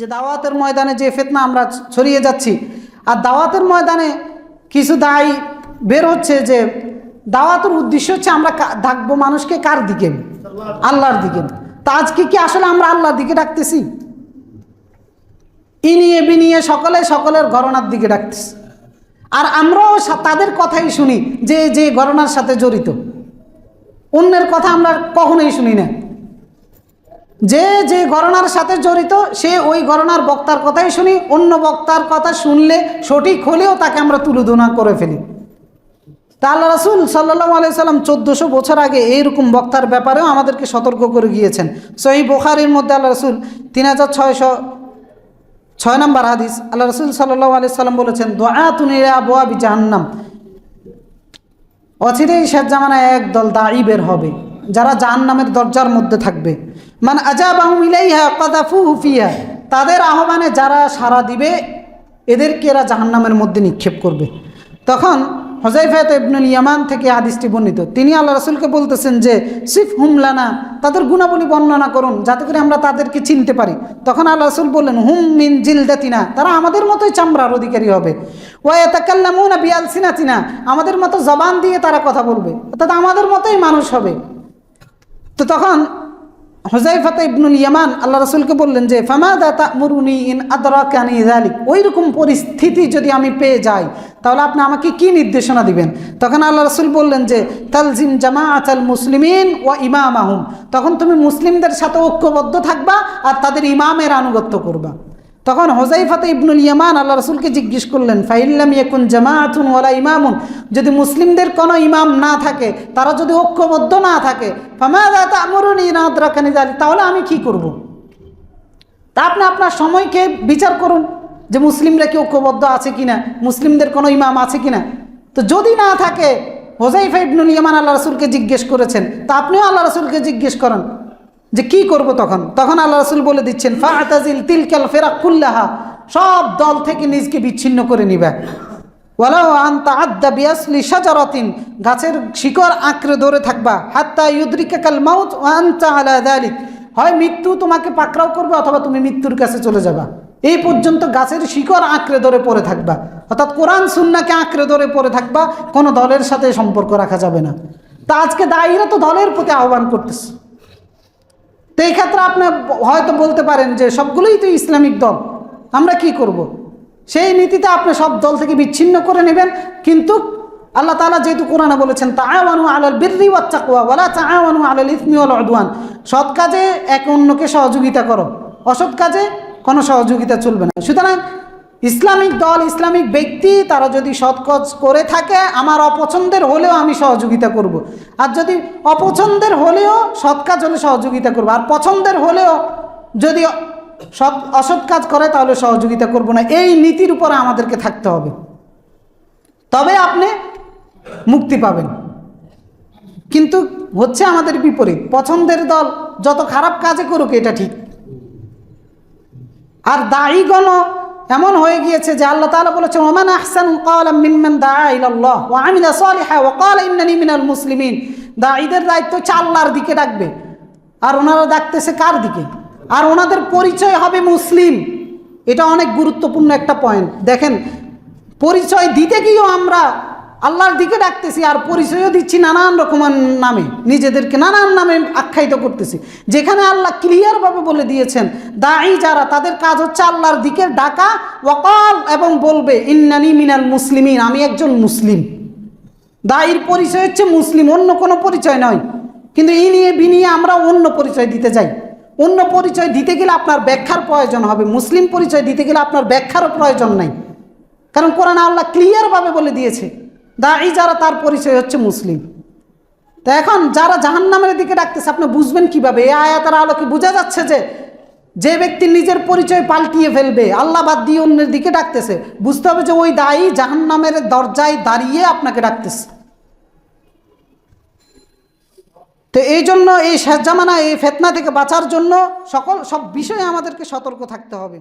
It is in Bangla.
যে দাওয়াতের ময়দানে যে ফেতনা আমরা ছড়িয়ে যাচ্ছি, আর দাওয়াতের ময়দানে কিছু দায়ী বের হচ্ছে যে দাওয়াতের উদ্দেশ্য হচ্ছে আমরা ডাকবো মানুষকে কার দিকে? আল্লাহর দিকে। তা আজকে কি আসলে আমরা আল্লাহর দিকে ডাকতেছি? ইনিয়ে বিনিয়ে সকলে সকলের গণনার দিকে ডাকতেছি। আর আমরাও তাদের কথাই শুনি যে যে গণনার সাথে জড়িত। অন্যের কথা আমরা কখনোই শুনি না। যে যে গণনার সাথে জড়িত, সে ওই গণনার বক্তার কথাই শুনি, অন্য বক্তার কথা শুনলে সঠিক হলেও তাকে আমরা তুলুধনা করে ফেলি। তা আল্লাহ রসুল সাল্লাহ আলাই সাল্লাম চোদ্দোশো বছর আগে এইরকম বক্তার ব্যাপারেও আমাদেরকে সতর্ক করে গিয়েছেন। সহি বোখারির মধ্যে আল্লাহ রসুল তিন হাজার ছয়শো ছয় নম্বর হাদিস, আল্লাহ রসুল সাল্লাহ আলি সাল্লাম বলেছেন দোয়া তুনিরা বোয়া জাহান্নাম। অচিরেই শেষ জামানায় এক দল দাঁড়ি বের হবে, যারা জাহান্নামের দরজার মধ্যে থাকবে। মানে আজাবাহু ইলাইহা কাদাফু হুফিয়া তাদের আহ্বানে যারা সাড়া দিবে, এদেরকে এরা জাহান্নামের মধ্যে নিক্ষেপ করবে। তখন হজাইফাত ইবনুল ইয়ামান থেকে হাদিসটি বর্ণিত। তিনি আল্লাহ রসুলকে বলতেছেন যে, সিফ হুমলানা তাদের গুণাবলী বর্ণনা করুন, যাতে করে আমরা তাদেরকে চিনতে পারি। তখন আল্লাহ রসুল বললেন, হুম মিন জিলদাতিনা, তারা আমাদের মতোই চামড়ার অধিকারী হবে। ওয়াতাকাল্লামুনা বিআলসিনাতিনা, আমাদের মতো জবান দিয়ে তারা কথা বলবে, অর্থাৎ আমাদের মতোই মানুষ হবে। তো তখন হুজাইফাত ইবনুল ইয়ামান, আল্লাহ রসুলকে বললেন যে, ফামাদা তামুরুনি ইন আদরাকানি যালিক? ওই রকম পরিস্থিতি যদি আমি পেয়ে যাই, তাহলে আপনি আমাকে কি নির্দেশনা দিবেন? তখন আল্লাহ রসুল বললেন যে, তালজিম জামা আতাল মুসলিমিন ও ইমাম আহম তখন তুমি মুসলিমদের সাথে ঐক্যবদ্ধ থাকবা আর তাদের ইমামের আনুগত্য করবা। তখন হোজাইফাতে ইবনুল ইয়ামান আল্লাহ রসুলকে জিজ্ঞেস করলেন ফাইল্লাম ইয়াকুন জামাআতুন ওয়ালা ইমামুন? যদি মুসলিমদের কোনো ইমাম না থাকে, তারা যদি ঐক্যবদ্ধ না থাকে তাহলে আমি কি করব। তা আপনি আপনার সময়কে বিচার করুন যে মুসলিমরা কি ঐক্যবদ্ধ আছে কিনা, মুসলিমদের কোনো ইমাম আছে কিনা। তো যদি না থাকে হোজাইফা ইবনুল ইয়ামান আল্লাহ রসুলকে জিজ্ঞেস করেছেন, তা আপনিও আল্লাহ রসুলকে জিজ্ঞেস করেন। যে কি করব তখন? তখন আল্লাহ রসুল বলে দিচ্ছেন, ফাতাজিল তিলকাল ফেরাক কুল্লাহা সব দল থেকে নিজকে বিচ্ছিন্ন করে নিবে। ওয়ালাও আন্তা আদ্দা বিয়াসলি সাজারতিন গাছের শিকড় আঁকড়ে ধরে থাকবা। হাত্তা ইউদ্রিকা কাল মাউত আন্তা আলা হয় মৃত্যু তোমাকে পাকড়াও করবে অথবা তুমি মৃত্যুর কাছে চলে যাবা এই পর্যন্ত গাছের শিকড় আঁকড়ে ধরে পড়ে থাকবা। অর্থাৎ কোরআন সুন্নাকে আঁকড়ে ধরে পড়ে থাকবা, কোনো দলের সাথে সম্পর্ক রাখা যাবে না। তা আজকে দায়ীরা তো দলের প্রতি আহ্বান করতেছে। তো এই ক্ষেত্রে আপনি হয়তো বলতে পারেন যে সবগুলোই তো ইসলামিক দল। আমরা কি করব। সেই নীতিতে আপনি সব দল থেকে বিচ্ছিন্ন করে নেবেন। কিন্তু আল্লাহ তালা যেহেতু কোরআনে বলেছেন তা তাআওয়ানু আলাল ওয়াত তাকওয়া ওয়ালা তাআওয়ানু আলাল ইসমি আদওয়ান সৎ কাজে এক অন্যকে সহযোগিতা করো, অসৎ কাজে কোনো সহযোগিতা চলবে না। সুতরাং ইসলামিক দল, ইসলামিক ব্যক্তি, তারা যদি সৎ কাজ করে থাকে, আমার অপছন্দের হলেও আমি সহযোগিতা করব। আর যদি অপছন্দের হলেও সৎ কাজ হলে সহযোগিতা করব। আর পছন্দের হলেও যদি সৎ, অসৎ কাজ করে, তাহলে সহযোগিতা করব না। এই নীতির উপরে আমাদেরকে থাকতে হবে। তবে আপনি মুক্তি পাবেন। কিন্তু হচ্ছে আমাদের বিপরীত। পছন্দের দল যত খারাপ কাজে করুক, এটা ঠিক। আর দায়ীগণ এমন হয়ে গিয়েছে যে আল্লাহ তালা বলেছেন, ওমান আহসান কালাম মিম্মান ও আমি না আমিলা সালিহা ও কাল ইন্নানি মিনাল মুসলিমিন। দা, ঈদের দায়িত্ব হচ্ছে আল্লাহর দিকে ডাকবে। আর ওনারা ডাকতেছে কার দিকে? আর ওনাদের পরিচয় হবে মুসলিম। এটা অনেক গুরুত্বপূর্ণ একটা পয়েন্ট দেখেন, পরিচয় দিতে গিয়েও আমরা আল্লাহর দিকে ডাকতেছি আর পরিচয়ও দিচ্ছি নানান রকমের নামে। নিজেদেরকে নানান নামে আখ্যায়িত করতেছি। যেখানে আল্লাহ ক্লিয়ারভাবে বলে দিয়েছেন দায়ী যারা, তাদের কাজ হচ্ছে আল্লাহর দিকে ডাকা, ওয়াকাল এবং বলবে, ইন্নানি মিনাল মুসলিমিন আমি একজন মুসলিম। দায়ীর পরিচয় হচ্ছে মুসলিম, অন্য কোনো পরিচয় নয়। কিন্তু ই নিয়ে বিনিয়ে আমরা অন্য পরিচয় দিতে যাই অন্য পরিচয় দিতে গেলে আপনার ব্যাখ্যার প্রয়োজন হবে। মুসলিম পরিচয় দিতে গেলে আপনার ব্যাখ্যারও প্রয়োজন নাই। কারণ কোরআন আল্লাহ ক্লিয়ারভাবে বলে দিয়েছে। দায়ী যারা তার পরিচয় হচ্ছে মুসলিম। তা এখন যারা জাহান্নামের দিকে ডাকতেছে, আপনি বুঝবেন কীভাবে? এই আয়াতের আলোকে বোঝা যাচ্ছে যে যে ব্যক্তি নিজের পরিচয় পাল্টিয়ে ফেলবে, আল্লাহ বাদ দিয়ে অন্যের দিকে ডাকতেছে। বুঝতে হবে যে ওই দায়ী জাহান্নামের দরজায় দাঁড়িয়ে আপনাকে ডাকতেছে। তো এই জন্য এই শেষ জামানা, এই ফেতনা থেকে বাঁচার জন্য সকল, সব বিষয়ে আমাদেরকে সতর্ক থাকতে হবে।